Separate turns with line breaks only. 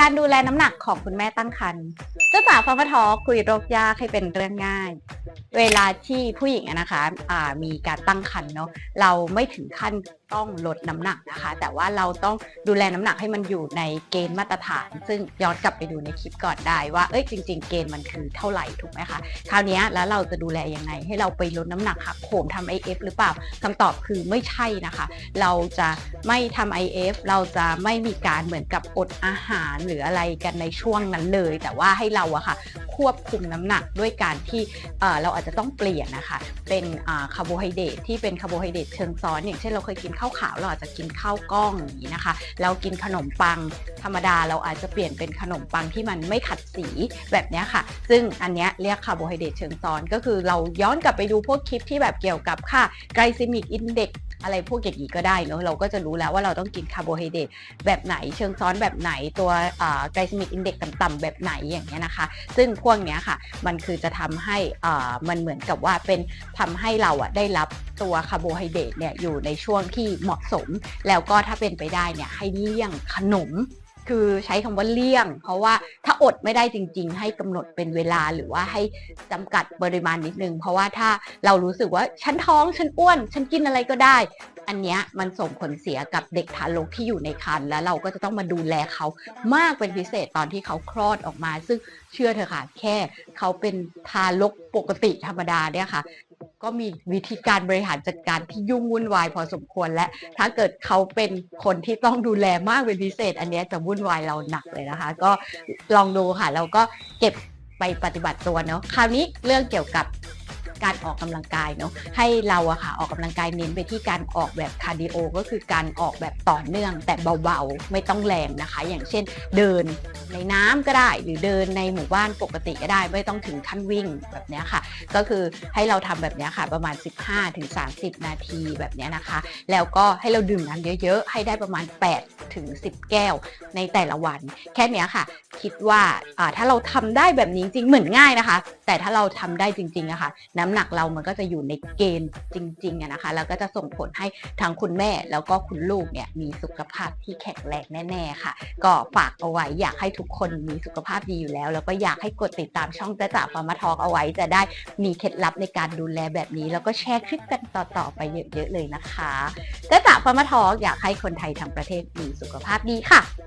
การดูแลน้ำหนักของคุณแม่ตั้งครรภ์ จ้าสาวฟาร์มทอคุยโรคยากให้เป็นเรื่องง่าย เวลาที่ผู้หญิงนะคะอ่ามีการตั้งครรภ์เนาะเราไม่ถึงขั้นต้องลดน้ำหนักนะคะ แต่ว่าเราต้องดูแลน้ำหนักให้มันอยู่ในเกณฑ์มาตรฐาน ซึ่งย้อนกลับไปดูในคลิปก่อนได้ว่าเอ้ยจริง ๆ เกณฑ์มันคือเท่าไหร่ถูกไหมคะคราวนี้แล้วเราจะดูแลยังไง ให้เราไปลดน้ำหนักหักโหมทำ IF หรือเปล่าคำตอบคือไม่ใช่นะคะ เราจะไม่ทำ IF เราจะไม่มีการเหมือนกับอดอาหารหรืออะไรกันในช่วงนั้นเลย แต่ว่าให้เราอะค่ะควบคุมน้ำหนักด้วยการที่เราอาจจะต้องเปลี่ยนนะคะเป็นคาร์โบไฮเดรตที่เป็นคาร์โบไฮเดรตเชิงซ้อน อย่างเช่นเราเคยกินข้าวขาวเราอาจจะกินข้าวกล้องอย่างนี้นะคะ เรากินขนมปังธรรมดาเราอาจจะเปลี่ยนเป็นขนมปังที่มันไม่ขัดสีแบบนี้ค่ะ ซึ่งอันนี้เรียกคาร์โบไฮเดรตเชิงซ้อน ก็คือเราย้อนกลับไปดูพวกคลิปที่แบบเกี่ยวกับค่าไกลซิมิกอินเด็ก อะไรพวกอย่างนี้ก็ได้เนอะเราก็จะรู้แล้วว่าเราต้องกินคาร์โบไฮเดรตแบบไหนเชิงซ้อนแบบไหนตัวไกลซิมิกอินเด็กต่ำๆแบบไหนอย่างเงี้ยนะคะ ซึ่งพวกเนี้ยค่ะมันคือจะทำให้อ่ามันเหมือนกับว่าเป็นทำให้เราอะได้รับตัวคาร์โบไฮเดรตเนี่ยอยู่ในช่วงที่เหมาะสม แล้วก็ถ้าเป็นไปได้เนี่ยให้เลี่ยงขนม คือใช้คำว่าเลี่ยง เพราะว่าถ้าอดไม่ได้จริง ๆ ให้กำหนดเป็นเวลาหรือว่าให้จำกัดปริมาณนิดนึง เพราะว่าถ้าเรารู้สึกว่าฉันท้องฉันอ้วน ฉันกินอะไรก็ได้ อันเนี้ยมันส่งผลเสียกับเด็กทารกที่อยู่ในครรภ์แล้วเราก็จะต้องมาดูแลเขามากเป็นพิเศษตอนที่เขาคลอดออกมา ซึ่งเชื่อเถอะค่ะ แค่เขาเป็นทารกปกติธรรมดาเนี่ยค่ะ ก็มีวิธีการบริหารจัดการที่ยุ่งวุ่นวายพอสมควรและถ้าเกิดเขาเป็นคนที่ต้องดูแลมากเป็นพิเศษ อันนี้จะวุ่นวายเราหนักเลยนะคะ ก็ลองดูค่ะแล้วก็เก็บไปปฏิบัติตัวเนาะคราวนี้เรื่องเกี่ยวกับ การออกกำลังกายเนาะให้เราอะค่ะออกกำลังกายเน้นไปที่การออกแบบคาร์ดิโอก็คือการออกแบบต่อเนื่อง แต่เบาๆ ไม่ต้องแรงนะคะ อย่างเช่นเดินในน้ำก็ได้หรือเดินในหมู่บ้านปกติก็ได้ ไม่ต้องถึงขั้นวิ่งแบบเนี้ยค่ะ ก็คือให้เราทำแบบเนี้ยค่ะ ประมาณ 15-30 นาทีแบบเนี้ยนะคะ แล้วก็ให้เราดื่มน้ำเยอะๆ ให้ได้ประมาณ 8 ถึง 10 แก้วในแต่ละวัน แค่เนี้ยค่ะ คิดว่าอ่าถ้าเราทำได้แบบนี้จริงเหมือนง่ายนะคะ แต่ถ้าเราทำได้จริงๆอะค่ะน้ำหนักเรามันก็จะอยู่ในเกณฑ์จริงๆอะนะคะ แล้วก็จะส่งผลให้ทั้งคุณแม่แล้วก็คุณลูกเนี่ยมีสุขภาพที่แข็งแรงแน่ ๆค่ะ ก็ฝากเอาไว้อยากให้ทุกคนมีสุขภาพดีอยู่แล้ว แล้วก็อยากให้กดติดตามช่องจ้าจ๋าฟาร์มาทอกเอาไว้ จะได้มีเคล็ดลับในการดูแลแบบนี้ แล้วก็แชร์คลิปกันต่อๆไปเยอะๆเลยนะคะจ้าจ๋าฟาร์มาทอกอยากให้คนไทยทั้งประเทศมีสุขภาพดีค่ะ